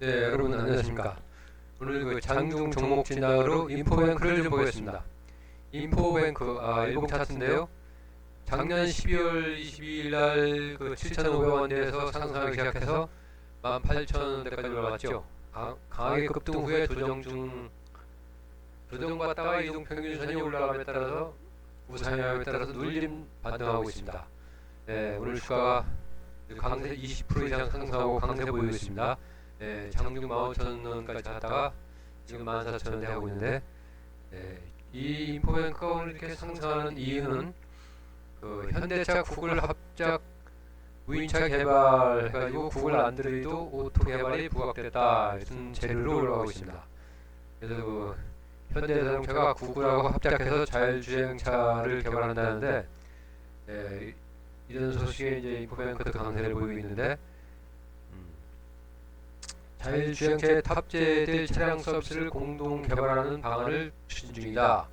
네, 여러분 안녕하십니까. 오늘 그 장중 종목 진단으로 인포뱅크를 좀 보겠습니다. 인포뱅크 아, 일봉 차트인데요. 작년 12월 22일 날그 7,500원대에서 상승하기 시작해서 18,000원대까지 올라갔죠. 강, 강하게 급등 후에 조정 중 조정받다가 이동 평균선이 올라감에 따라서 우상향에 따라서 눌림 반등하고 있습니다. 네, 오늘 주가가 강세 20% 이상 상승하고 강세 보이고 있습니다. 예, 장중 15,000원까지 갔다가 지금 14,000원대 하고 있는데 예, 이 인포뱅크가 오늘 이렇게 상승하는 이유는 그 현대차 구글 합작 무인차 개발해가지고 구글 안드로이드 오토 개발이 부각됐다 이런 재료로 올라가고 있습니다. 그래서 그 현대자동차가 구글하고 합작해서 자율주행차를 개발한다는데 예, 이런 소식에 이제 인포뱅크도 강세를 보이고 있는데 음, 자율주행차에 탑재될 차량 서비스를 공동 개발하는 방안을 추진 중이다.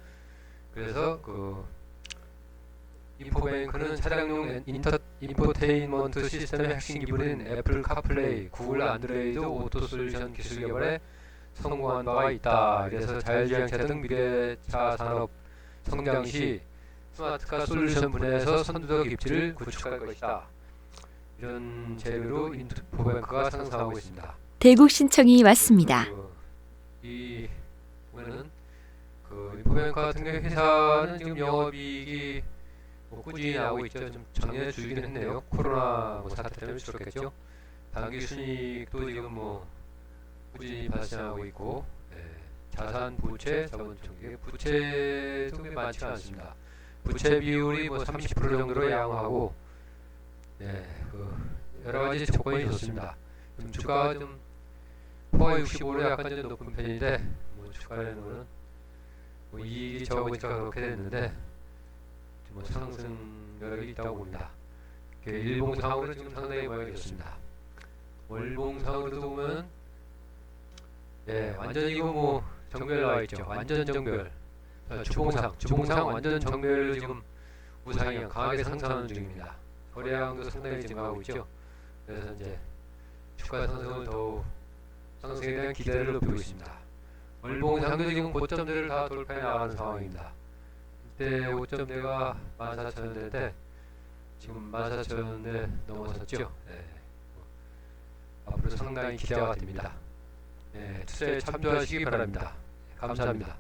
그래서 그 인포뱅크는 차량용 인터, 인포테인먼트 시스템의 핵심 기본인 애플 카플레이, 구글 안드로이드 오토 솔루션 기술 개발에 성공한 바가 있다. 그래서 자율주행차 등 미래차 산업 성장 시 스마트카 솔루션 분야에서 선두적 입지를 구축할 것이다. 이런 재료로 인포뱅크가 상승하고 있습니다. 대국 신청이 왔습니다. 그, 이 보면은 그 인포뱅크 같은 경우 회사는 지금 영업이익이 뭐 꾸준히 나오고 있죠. 좀 작년에 줄긴 했네요. 코로나 뭐 사태 때문에 줄었겠죠. 단기 순이익도 지금 뭐 꾸준히 발생하고 있고 예, 자산, 부채, 자본 총계 부채도 그렇게 많지가 않습니다. 부채 비율이 뭐 30% 정도로 양호하고 예, 그 여러 가지 조건이 좋습니다. 좀 주가가 좀 포화 65로 약간 좀 높은 편인데 뭐 주가에는 뭐 이익이 적으니까 그렇게 됐는데 뭐 상승 여력이 있다고 봅니다. 그 일봉상으로 지금 상당히 모양이 좋습니다. 월봉상으로도 보면 예 완전 이거 뭐 정멸 나와 있죠. 완전 정멸. 아, 주봉상 주봉상 완전 정멸 지금 우상향 강하게 상승하는 중입니다. 거래량도 상당히 증가하고 있죠. 그래서 이제 주가 상승은 더욱 상승에 대한 기대를 높이고 있습니다. 월봉상도 지금 고점들을 다 돌파해 나가는 상황입니다. 이때 고점대가 14,000원대인데 지금 14,000원대 넘어섰죠. 네. 뭐, 앞으로 상당히 기대가 됩니다. 네, 투자에 참조하시기 바랍니다. 감사합니다.